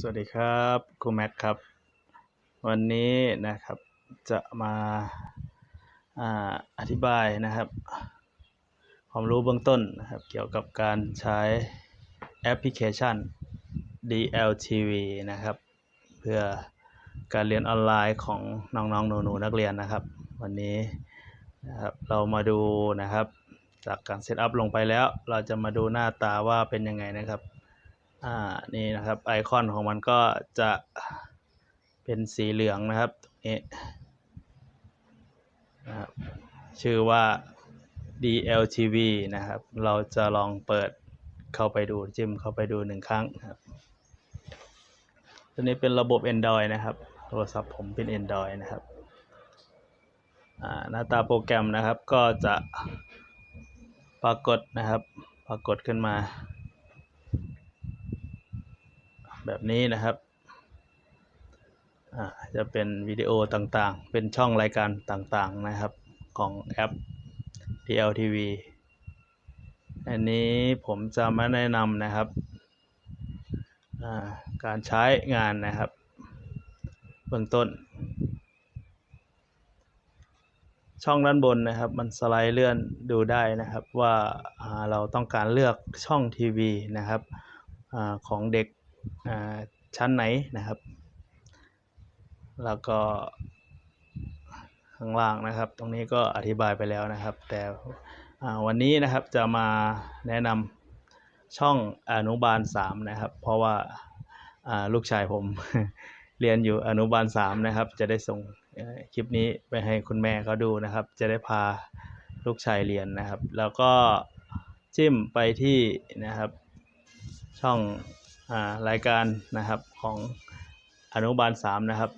สวัสดีครับครูแม็กครับ วันนี้นะครับจะมาอาอธิบายนะครับ ความรู้เบื้องต้นนะครับ เกี่ยวกับการใช้แอปพลิเคชัน DLTV นะครับ เพื่อการเรียนออนไลน์ของน้องๆหนูๆนักเรียนนะครับ วันนี้นะครับเรามาดูนะครับ จากการเซตอัพลงไปแล้ว เราจะมาดูหน้าตาว่าเป็นยังไงนะครับ อ่านี่นะครับไอคอนของมันก็จะเป็นสีเหลืองนะครับตรงนี้นะครับชื่อว่า DLTV นะครับ เราจะลองเปิดเข้าไปดูจิ้มเข้าไปดูหนึ่งครั้งครับตัวนี้เป็นระบบ Android นะครับ โทรศัพท์ผมเป็น Android นะครับอ่าหน้าตาโปรแกรมนะครับก็จะปรากฏนะครับ ปรากฏขึ้นมา แบบนี้นะครับอ่าจะเป็นวิดีโอต่างๆ เป็นช่องรายการต่างๆนะครับของแอป DLTV อันนี้ผมจะมาแนะนำนะครับอ่าการใช้งานนะครับ เบื้องต้น ช่องด้านบนนะครับ มันสไลด์เลื่อนดูได้นะครับว่าอ่าเราต้องการเลือกช่องทีวีนะครับอาของเด็ก ชั้นไหนนะครับ แล้วก็ข้างล่างนะครับ ตรงนี้ก็อธิบายไปแล้วนะครับ แต่วันนี้นะครับจะมาแนะนำช่องอนุบาล 3 นะครับ เพราะว่าลูกชายผมเรียนอยู่อนุบาล 3 นะครับ จะได้ส่งคลิปนี้ไปให้คุณแม่เขาดูนะครับ จะได้พาลูกชายเรียนนะครับ แล้วก็จิ้มไปที่นะครับช่อง รายการนะครับของอนุบาล3นะครับ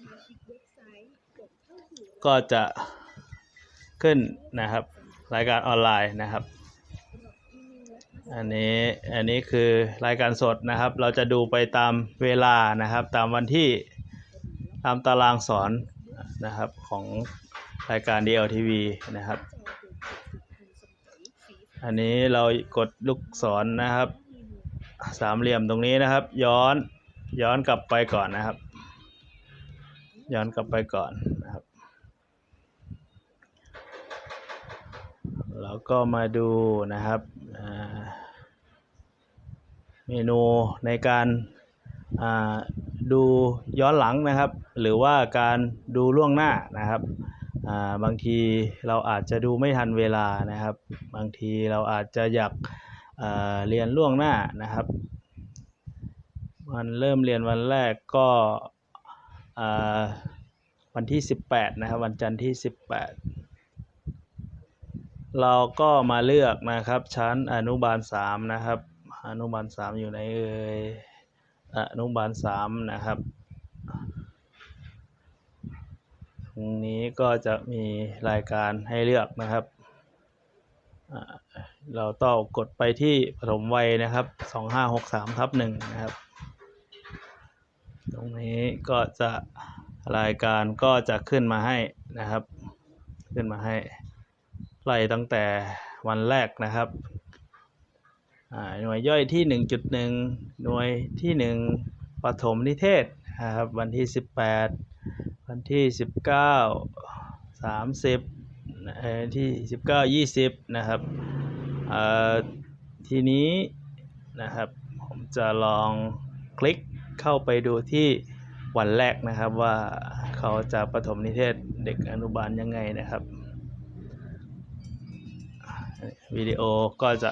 ก็จะขึ้นนะครับ รายการออนไลน์นะครับ อันนี้อันนี้คือรายการสดนะครับ เราจะดูไปตามเวลานะครับ ตามวันที่ตามตารางสอนนะครับของรายการ DLTV นะครับ อันนี้เรากดลูกศรนะครับ สามเหลี่ยมตรงนี้นะครับ ย้อนย้อนกลับไปก่อนนะครับ ย้อนกลับไปก่อนนะครับ แล้วก็มาดูนะครับเมนูในการดูย้อนหลังนะครับ หรือว่าการดูล่วงหน้านะครับบางทีเราอาจจะดูไม่ทันเวลานะครับ บางทีเราอาจจะอยาก เรียนล่วงหน้านะครับ วันเริ่มเรียนวันแรกก็วันที่ 18 นะครับ วันจันทร์ที่ 18 เราก็มาเลือกนะครับ ชั้นอนุบาล 3 นะครับ อนุบาล 3 อยู่ไหนเอ่ยอนุบาล 3 นะครับตรงนี้ก็จะมีรายการให้เลือกนะครับ เราต้องกดไปที่ปฐมวัยนะครับ 2563ทับ1นะครับ ตรงนี้ก็จะรายการก็จะขึ้นมาให้นะครับ ขึ้นมาให้ไล่ตั้งแต่วันแรกนะครับหน่วยย่อยที่ 1.1 หน่วยที่ 1ปฐมนิเทศนะครับ วันที่ 18 วันที่ 19 30 ที่สิบเอ่อที่19 20นะครับทีนี้นะครับผมจะลองคลิกเข้าไปดูที่วันแรกนะครับว่าเขาจะประถมนิเทศเด็กอนุบาลยังไงนะครับวิดีโอก็จะ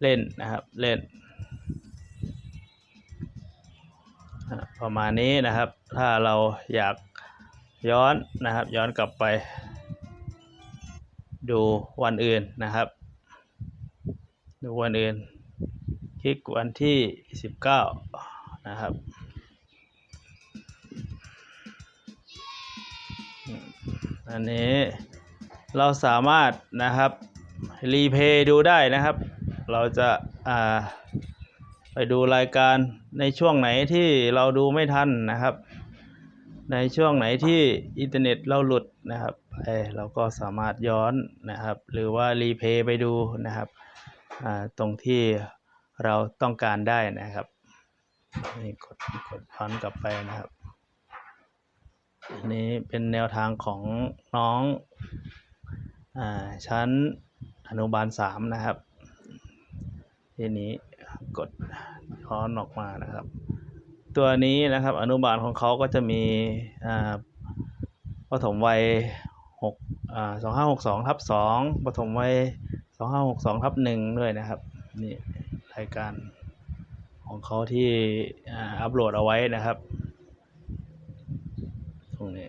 เล่นนะครับเล่น ประมาณนี้นะครับ ถ้าเราอยากย้อนนะครับ ย้อนกลับไป ดูวันอื่นนะครับ ดูวันอื่น คลิกวันที่ 19 นะครับอันนี้เราสามารถนะครับ รีเพย์ดูได้นะครับ เราจะอ่าไปดูรายการในช่วงไหนที่เราดูไม่ทันนะครับ ในช่วงไหนที่อินเทอร์เน็ตเราหลุดนะครับเเราก็สามารถย้อนนะครับ หรือว่ารีเพย์ไปดูนะครับตรงที่เราต้องการได้นะครับนี่กดกดพันกลับไปนะครับอันนี้เป็นแนวทางของน้องอชั้นอนุบาลสามนะครับ ทีนี้กดย้อนออกมานะครับ ตัวนี้นะครับอนุบาลของเขาก็จะมีปฐมวัยหกอ่าสองห้าหกสองทับสองปฐมวัยสองห้าหกสองทับหนึ่งด้วยนะครับนี่รายการของเขาที่อัปโหลดเอาไว้นะครับ ตรงนี้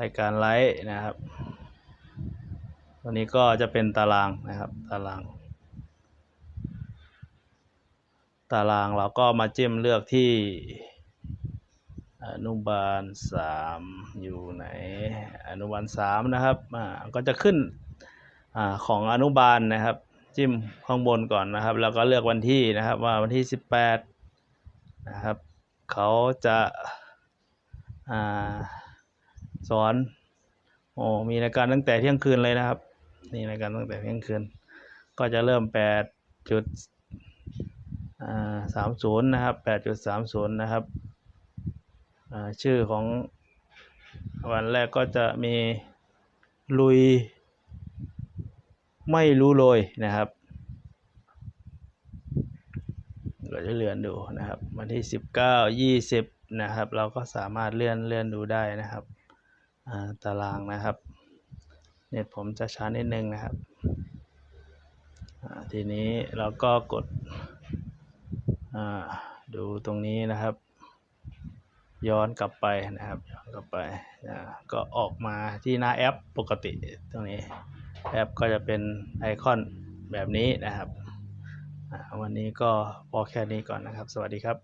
รายการไลฟ์นะครับ ตัวนี้ก็จะเป็นตารางนะครับ ตาราง ตารางเราก็มาจิ้มเลือกที่อนุบาลสามอยู่ไหน อนุบาลสามนะครับอ่าก็จะขึ้นอาของอนุบาลนะครับ จิ้มข้างบนก่อนนะครับ แล้วก็เลือกวันที่นะครับว่าวันที่สิบแปดนะครับ เขาจะอ่าสอนโอ้มีรายการตั้งแต่เที่ยงคืนเลยนะครับนี่รายการตั้งแต่เที่ยงคืน ก็จะเริ่มแปดจุด สามศูนย์นะครับแปดจุดสามศูนย์นะครับชื่อของวันแรกก็จะมีลุย ไม่รู้โรยนะครับเราจะเลื่อนดูนะครับ วันที่สิบเก้ายี่สิบนะครับ เราก็สามารถเลื่อนเลื่อนดูได้นะครับตารางนะครับ เน็ตผมจะช้านิดนึงนะครับทีนี้เราก็กด ดูตรงนี้นะครับ ย้อนกลับไปนะครับย้อนกลับไปก็ออกมาที่หน้าแอปปกติตรงนี้แอปก็จะเป็นไอคอนแบบนี้นะครับวันนี้ก็พอแค่นี้ก่อนนะครับ สวัสดีครับ